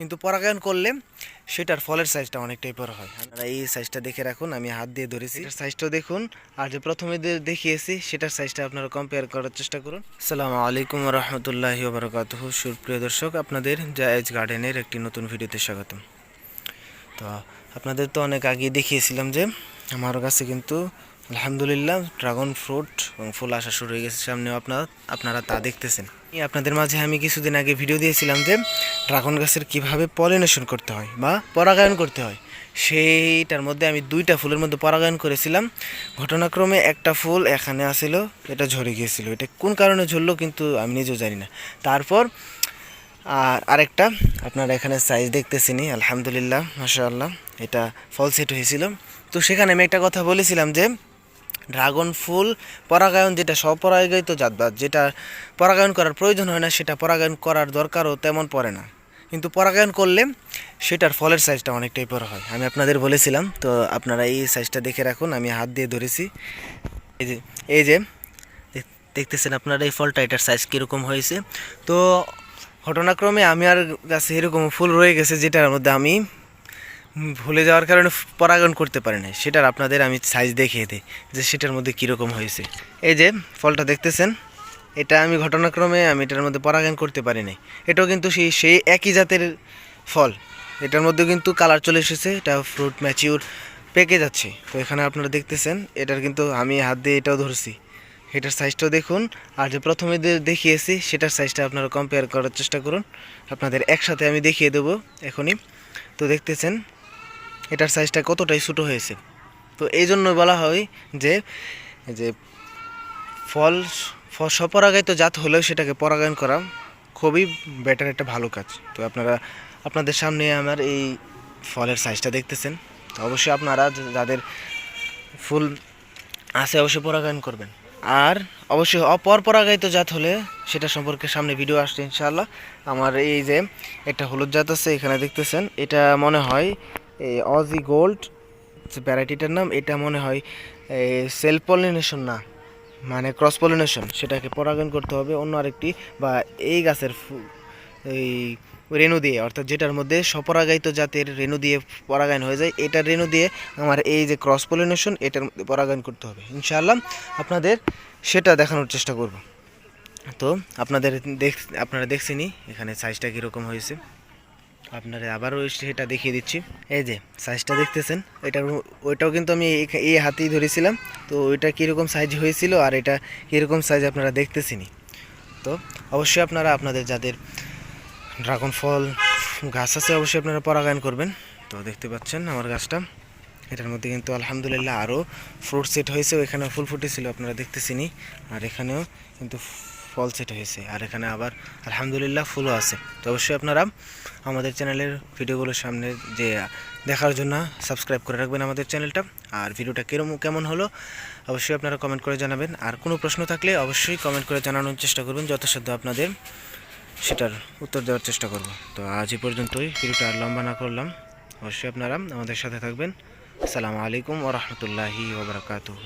কিন্তু পরাগায়ন করলে সেটার ফলের সাইজটা অনেকটাই বড় হয়। আপনারা এই সাইজটা দেখে রাখুন, আমি হাত দিয়ে ধরেছি। এটার সাইজটাও দেখুন, আর যে প্রথমে দেখিয়েছি, সেটার সাইজটা আপনারা কম্পেয়ার করার চেষ্টা করুন। আসসালামু আলাইকুম রহমতুল্লাহি বারকাতুহ সুপ্রিয় দর্শক, আপনাদের জায়েজ গার্ডেনের একটি নতুন ভিডিওতে স্বাগতম। তো আপনাদের তো অনেক আগে দেখিয়েছিলাম যে, আমার কাছে কিন্তু আলহামদুলিল্লাহ, ড্রাগন ফ্রুট এবং ফুল আসা শুরু হয়ে গেছে সামনেও আপনারা আপনারা তা দেখতেছেন। আপনাদের মাঝে আমি কিছুদিন আগে ভিডিও দিয়েছিলাম যে, ড্রাগন গাছের কীভাবে পলিনেশন করতে হয় বা পরাগায়ন করতে হয়। সেইটার মধ্যে আমি দুইটা ফুলের মধ্যে পরাগায়ন করেছিলাম। ঘটনাক্রমে একটা ফুল এখানে আসিল, এটা ঝরে গিয়েছিল। এটা কোন কারণে ঝরলো কিন্তু আমি নিজেও জানি না। তারপর, আর আরেকটা, আপনারা এখানে সাইজ দেখতেছিনি আলহামদুলিল্লাহ, মাশাআল্লাহ, এটা ফল সেট হয়েছিল। তো সেখানে আমি একটা কথা বলেছিলাম যে ড্রাগন ফুল, পরাগায়ন যেটা স্বপরাগায়িত জাতবাদ যেটা পরাগায়ন করার প্রয়োজন হয় না, সেটা পরাগায়ন করার দরকারও তেমন পড়ে না। কিন্তু পরাগায়ন করলে সেটার ফলের সাইজটা অনেকটাই বড় হয়। আমি আপনাদের বলেছিলাম, তো আপনারা এই সাইজটা দেখে রাখুন, আমি হাত দিয়ে ধরেছি। এই যে এই যে দেখতেছেন আপনারা এই ফলটা, এটার সাইজ কীরকম হয়েছে। তো ঘটনাক্রমে আমি আর গাছে এরকম ফুল রয়ে গেছে, যেটার মধ্যে আমি ভুলে যাওয়ার কারণে পরাগায়ন করতে পারি নাই। সেটার আপনাদের আমি সাইজ দেখিয়ে দিই, যে সেটার মধ্যে কীরকম হয়েছে। এই যে, ফলটা দেখতেছেন, এটা আমি ঘটনাক্রমে আমি এটার মধ্যে পরাগায়ন করতে পারি নাই। এটাও কিন্তু সেই সেই একই জাতের ফল। এটার মধ্যে কিন্তু কালার চলে এসেছে, এটা ফ্রুট ম্যাচিউর পেকে যাচ্ছে। তো এখানে আপনারা দেখতেছেন, এটার কিন্তু আমি হাত দিয়ে এটাও ধরছি। এটার সাইজটাও দেখুন, আর যে প্রথমে দেখিয়েছি, সেটার সাইজটা আপনারা কম্পেয়ার করার চেষ্টা করুন। আপনাদের একসাথে আমি দেখিয়ে দেবো এখনই। তো দেখতেছেন এটার সাইজটা কতটাই ছোটো হয়েছে। তো এই জন্য বলা হয় যে যে ফল স্বপরাগায়িত জাত হলেও সেটাকে পরাগায়ন করা খুবই বেটার একটা ভালো কাজ। তো আপনারা, আপনাদের সামনে আমার এই ফলের সাইজটা দেখতেছেন। তো অবশ্যই আপনারা যাদের ফুল আছে অবশ্যই পরাগায়ন করবেন। আর অবশ্যই অপর পরাগায়িত জাত হলে সেটা সম্পর্কে সামনে ভিডিও আসছে ইনশাআল্লাহ। আমার এই যে একটা হলুদ জাত আছে, এখানে দেখতেছেন। এটা মনে হয় অজি গোল্ড যে ভ্যারাইটিটার নাম, এটা মনে হয় সেলফ পলিনেশন না মানে ক্রস পলিনেশন সেটাকে পরাগায়ন করতে হবে অন্য আরেকটি, বা এই গাছের এই রেণু দিয়ে, অর্থাৎ যেটার মধ্যে স্বপরাগায়িত জাতের রেণু দিয়ে পরাগায়ন হয়ে যায় এটার রেণু দিয়ে আমার এই যে ক্রস পলিনেশন এটার মধ্যে পরাগায়ন করতে হবে। ইনশাআল্লাহ আপনাদের সেটা দেখানোর চেষ্টা করব। তো, আপনাদের দেখ, আপনারা দেখছেনই, এখানে সাইজটা কীরকম হয়েছে। আপনারা আবারও সেটা দেখিয়ে দিচ্ছি। এই যে সাইজটা দেখতেছেন এটা ওইটাও কিন্তু আমি এই- হাতেই ধরেছিলাম। তো ওইটা কীরকম সাইজ হয়েছিল আর এটা কীরকম সাইজ আপনারা দেখতেছেনই। তো অবশ্যই আপনারা আপনাদের যাদের ড্রাগন ফল গাছ আছে, অবশ্যই আপনারা পরাগায়ন করবেন। তো দেখতে পাচ্ছেন আমার গাছটা। এটার মধ্যে কিন্তু আলহামদুলিল্লাহ আরও ফ্রুট সেট হয়েছে ওইখানে ফুল ফুটেছিল, আপনারা দেখতেছেনই। আর এখানেও কিন্তু ফল সেট হয়েছে। আর এখানে আবার আলহামদুলিল্লাহ ফুলও আছে। তো অবশ্যই আপনারা আমাদের চ্যানেলের ভিডিওগুলোর সামনে যে দেখার জন্য সাবস্ক্রাইব করে রাখবেন আমাদের চ্যানেলটা। আর ভিডিওটা কিরম কেমন হলো অবশ্যই আপনারা কমেন্ট করে জানাবেন। আর কোনো প্রশ্ন থাকলে অবশ্যই কমেন্ট করে জানানোর চেষ্টা করবেন, যথাসাধ্য আপনাদের সেটার উত্তর দেওয়ার চেষ্টা করব। তো আজ এই পর্যন্তই, ভিডিওটা আর লম্বা না করলাম। অবশ্যই আপনারা আমাদের সাথে থাকবেন। আসসালামু আলাইকুম ওরহমতুল্লাহি ওবরাকাতুহ